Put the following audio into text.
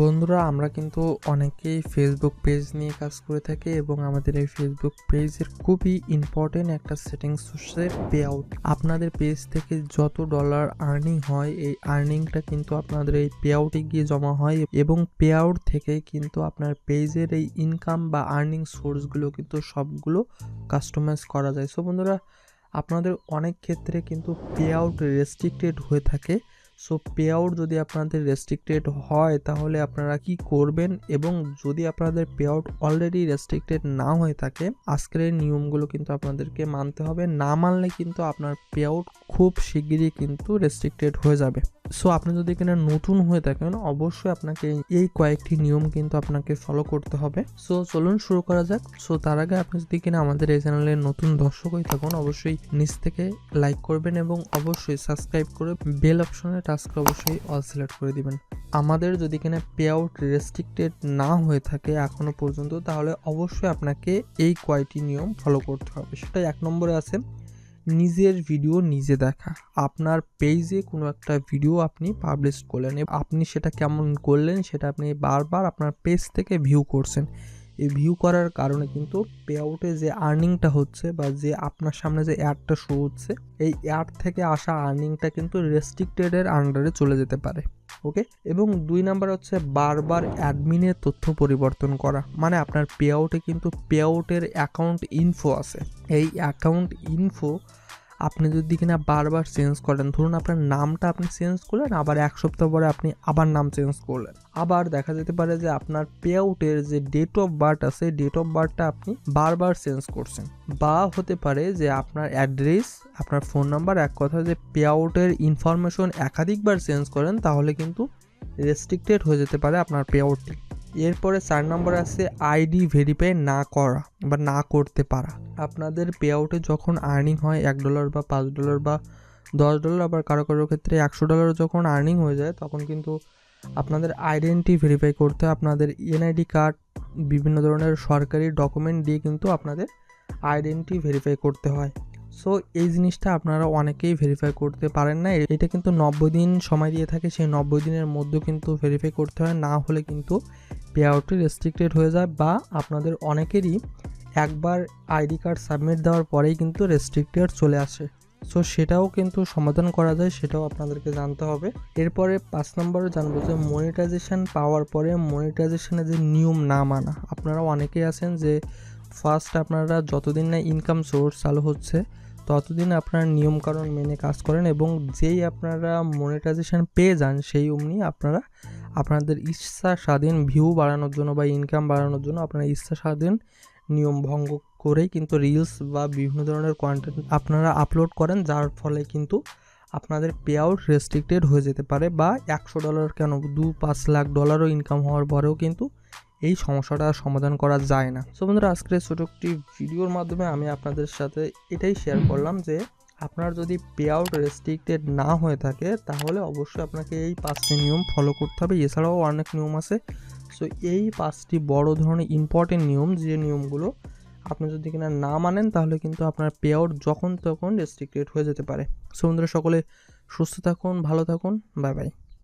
বন্ধুরা, আমরা কিন্তু অনেকেই ফেসবুক পেজ নিয়ে কাজ করে থাকি এবং আমাদের এই ফেসবুক পেজের খুবই ইম্পর্টেন্ট একটা সেটিংস হচ্ছে পে আউট আপনাদের পেজ থেকে যত ডলার আর্নিং হয়, এই আর্নিংটা কিন্তু আপনাদের এই পে আউটে গিয়ে জমা হয় এবং পে আউট থেকে কিন্তু আপনার পেজের এই ইনকাম বা আর্নিং সোর্সগুলো কিন্তু সবগুলো কাস্টমাইজ করা যায়। সো বন্ধুরা, আপনাদের অনেক ক্ষেত্রে কিন্তু পে আউট রেস্ট্রিক্টেড হয়ে থাকে। সো পে আউট যদি আপনাদের রেস্ট্রিক্টেড হয়, তাহলে আপনারা কি করবেন? এবং যদি আপনাদের পে আউট অলরেডি রেস্ট্রিক্টেড না হয়ে থাকে, আজকের এই নিয়মগুলো কিন্তু আপনাদেরকে মানতে হবে। না মানলে কিন্তু আপনার পে আউট খুব শিগগিরই কিন্তু রেস্ট্রিক্টেড হয়ে যাবে। সো আপনি যদি এখানে নতুন হয়ে থাকেন, অবশ্যই আপনাকে এই কয়েকটি নিয়ম কিন্তু আপনাকে ফলো করতে হবে। সো চলুন শুরু করা যাক। সো তার আগে আপনি যদি কিনা আমাদের এই চ্যানেলের নতুন দর্শক হয়ে থাকুন, অবশ্যই নিচ থেকে লাইক করবেন এবং অবশ্যই সাবস্ক্রাইব করে বেল অপশনে টাচ করে অবশ্যই অল সিলেক্ট করে দিবেন। আমাদের যদি কিনা পে আউট রেস্ট্রিক্টেড না হয়ে থাকে এখনও পর্যন্ত, তাহলে অবশ্যই আপনাকে এই কয়টি নিয়ম ফলো করতে হবে। সেটা এক নম্বরে আছে, নিজের ভিডিও নিজে দেখা। আপনার পেজে কোনো একটা ভিডিও আপনি পাবলিশ করলেন, আপনি সেটা কেমন করলেন সেটা আপনি বারবার আপনার পেজ থেকে ভিউ করছেন। এই ভিউ করার কারণে কিন্তু পে আউটে যে আর্নিংটা হচ্ছে বা যে আপনার সামনে যে অ্যাডটা শো হচ্ছে, এই অ্যাড থেকে আসা আর্নিংটা কিন্তু রেস্ট্রিক্টেডের আন্ডারে চলে যেতে পারে ওকে এবং দুই নাম্বার হচ্ছে বারবার অ্যাডমিনের তথ্য পরিবর্তন করা মানে আপনার পে আউটে কিন্তু পে আউটের অ্যাকাউন্ট ইনফো আছে। এই অ্যাকাউন্ট ইনফো আপনি যদি কিনা বারবার চেঞ্জ করেন, ধরুন আপনার নামটা আপনি চেঞ্জ করলেন, আবার এক সপ্তাহ পরে আপনি আবার নাম চেঞ্জ করলেন। আবার দেখা যেতে পারে যে আপনার পে আউটের যে ডেট অফ বার্থ আছে ডেট অফ বার্থটা আপনি বারবার চেঞ্জ করছেন। বা হতে পারে যে আপনার অ্যাড্রেস আপনার ফোন নাম্বার এক কথা যে পে আউটের ইনফরমেশন একাধিকবার চেঞ্জ করেন, তাহলে কিন্তু রেস্ট্রিক্টেড হয়ে যেতে পারে আপনার পে আউটটি এরপরে চার নম্বর আছে আইডি ভেরিফাই না করা বা না করতে পারা। আপনাদের পে আউটে যখন আর্নিং হয় এক ডলার বা পাঁচ ডলার বা দশ ডলার আবার কারও কারোর ক্ষেত্রে একশো ডলার যখন আর্নিং হয়ে যায়, তখন কিন্তু আপনাদের আইডেন্টি ভেরিফাই করতে আপনাদের এনআইডি কার্ড বিভিন্ন ধরনের সরকারি ডকুমেন্ট দিয়ে কিন্তু আপনাদের আইডেন্টি ভেরিফাই করতে হয়। সো এই জিনিসটা আপনারা অনেকেই ভেরিফাই করতে পারেন না। এটা কিন্তু নব্বই দিন সময় দিয়ে থাকে, সেই নব্বই দিনের মধ্যে কিন্তু ভেরিফাই করতে হয়। না হলে কিন্তু পে আউটটি রেস্ট্রিক্টেড হয়ে যায় বা আপনাদের অনেকেরই একবার আইডি কার্ড সাবমিট দেওয়ার পরেই কিন্তু রেস্ট্রিক্টেড চলে আসে। সো সেটাও কিন্তু সমাধান করা যায়, সেটাও আপনাদেরকে জানতে হবে। এরপরে পাঁচ নম্বরে জানব যে মনিটাইজেশন পাওয়ার পরে মনিটাইজেশনের যে নিয়ম না মানা, আপনারা অনেকেই আছেন যে ফার্স্ট আপনারা যতদিন না ইনকাম সোর্স চালু হচ্ছে, ততদিন আপনার নিয়মকানুন মেনে কাজ করেন এবং যেই আপনারা মনিটাইজেশন পেয়ে যান, সেই অমনি আপনারা আপনাদের ইচ্ছা স্বাধীন ভিউ বাড়ানোর জন্য বা ইনকাম বাড়ানোর জন্য আপনারা ইচ্ছা স্বাধীন নিয়ম ভঙ্গ করেই কিন্তু রিলস বা বিভিন্ন ধরনের কন্টেন্ট আপনারা আপলোড করেন, যার ফলে কিন্তু আপনাদের পে আউট রেস্ট্রিক্টেড হয়ে যেতে পারে বা একশো ডলার কেন? দু পাঁচ লাখ ডলারও ইনকাম হওয়ার পরেও কিন্তু এই সমস্যাটা সমাধান করা যায় না। সো বন্ধুরা, আজকের ছোট একটি ভিডিওর মাধ্যমে আমি আপনাদের সাথে এটাই শেয়ার করলাম যে, আপনার যদি পে আউট রেস্ট্রিক্টেড না হয়ে থাকে, তাহলে অবশ্যই আপনাকে এই পাঁচটি নিয়ম ফলো করতে হবে। এছাড়াও অনেক নিয়ম আছে। সো এই পাঁচটি বড় ধরনের ইম্পর্টেন্ট নিয়ম, যে নিয়মগুলো আপনি যদি কিনা না মানেন, তাহলে কিন্তু আপনার পে আউট যখন তখন রেস্ট্রিক্টেড হয়ে যেতে পারে। সো বন্ধুরা, সকলে সুস্থ থাকুন, ভালো থাকুন বাই বাই